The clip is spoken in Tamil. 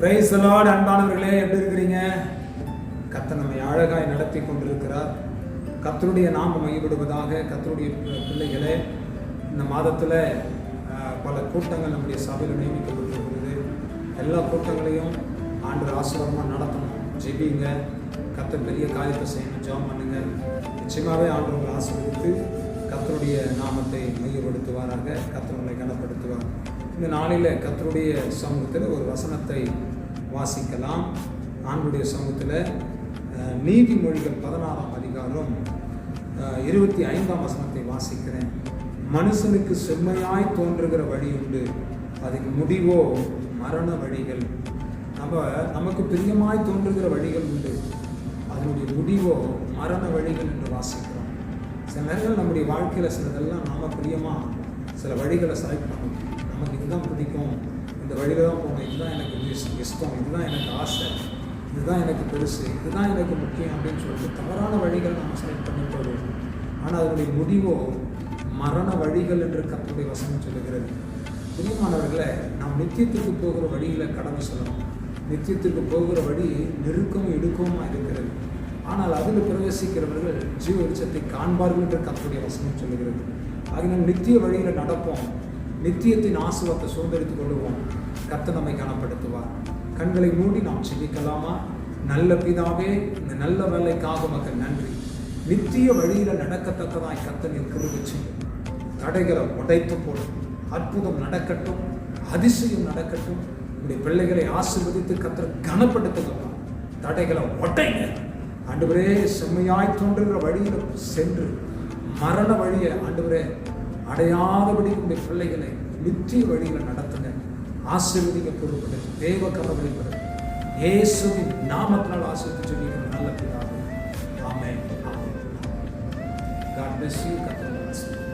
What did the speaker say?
பிரைஸ் லார்ட் அன்பானவர்களே எப்படி இருக்கிறீங்க? கத்தை நம்மை அழகாய் நடத்தி கொண்டிருக்கிறார். கத்தருடைய நாம மையப்படுவதாக கத்தருடைய பிள்ளைகளே இந்த மாதத்தில் பல கூட்டங்கள் நம்முடைய சபையில் நியமிக்கப்பட்டிருக்கிறது. எல்லா கூட்டங்களையும் ஆண்டு ஆசிரமமாக நடத்தணும். ஜெபிங்க. கத்தை பெரிய காரியத்தை செய்யணும். ஜாம் பண்ணுங்க. நிச்சயமாகவே ஆண்டு உங்களை ஆசிரியத்து கத்தருடைய நாமத்தை மையப்படுத்துவாராக கர்த்தர் கனப்படுத்துவார். இந்த நாளில் கத்தருடைய சமூகத்தில் ஒரு வசனத்தை வாசிக்கலாம். ஆண்டுடைய சமூகத்தில் நீதிமொழிகள் பதினாறாம் அதிகாரம் இருபத்தி ஐந்தாம் வசனத்தை வாசிக்கிறேன். மனுஷனுக்கு செம்மையாய் தோன்றுகிற வழி உண்டு. அதுக்கு முடிவோ மரண வழிகள். நம்ம நமக்கு பிரியமாய் தோன்றுகிற வழிகள் உண்டு. அதனுடைய முடிவோ மரண வழிகள் என்று வாசிக்கிறோம். சில நேரங்கள் நம்முடைய வாழ்க்கையில் சிலதெல்லாம் நாம பிரியமாக சில வழிகளை செலக்ட் பண்ணணும். நமக்கு இதுதான் பிடிக்கும். இந்த வழியில் தான் போகணும். இதுதான் எனக்கு இஸ்- இஷ்டம். இதுதான் எனக்கு ஆசை. இதுதான் எனக்கு பெருசு. இதுதான் எனக்கு முக்கியம் அப்படின்னு சொல்லிட்டு தவறான வழிகள் நம்ம செலக்ட் பண்ணி போடுவோம் ஆனால் அதனுடைய முடிவோ மரண வழிகள் என்று கத்துடைய வசனம் சொல்லுகிறது. பிரியமானவர்களை நாம் நித்தியத்துக்கு போகிற வழியில் கடந்து செல்லணும். நித்தியத்துக்கு போகிற வழி நெருக்கம் இடுக்கமாக இருக்கிறது. ஆனால் அதில் பிரவேசிக்கிறவர்கள் ஜீவ வெளிச்சத்தை காண்பார்கள் என்று கத்துடைய வசனம் சொல்லுகிறது. ஆகினால் நித்திய வழியில் நடப்போம். நித்தியத்தின் ஆசுவத்தை சுதந்திரித்துக் கொள்வோம் கத்த நம்மை கனப்படுத்துவார். கண்களை மூடி நாம் சிந்திக்கலாமா நல்ல பிதாவே இந்த நல்ல வேலைக்காக மக்கள் நன்றி. நித்திய வழியில் நடக்கத்தக்கதாய் கர்த்தர் இருக்கிறது செய்யும். தடைகளை உடைத்து போடும். அற்புதம் நடக்கட்டும். அதிசயம் நடக்கட்டும். உடைய பிள்ளைகளை ஆசீர்வதித்து கத்தர் கனப்படுத்துகிறோம் தடைகளை உடைங்க. ஆண்டவரே செம்மையாய் தோன்றுகிற வழியில் சென்று மரண வழியை ஆண்டவரே அடையாதபடி உடைய பிள்ளைகளை நித்திய வழியில் நடத்துங்க. ஆசீர்வதிக்க பொறுப்பது தேவ கரங்களை இயேசுவின் நாமத்தினால் ஆசிரியர் சொல்லிக்கிற நல்ல பிதாவே. ஆமென். ஆமென். God bless you Qatar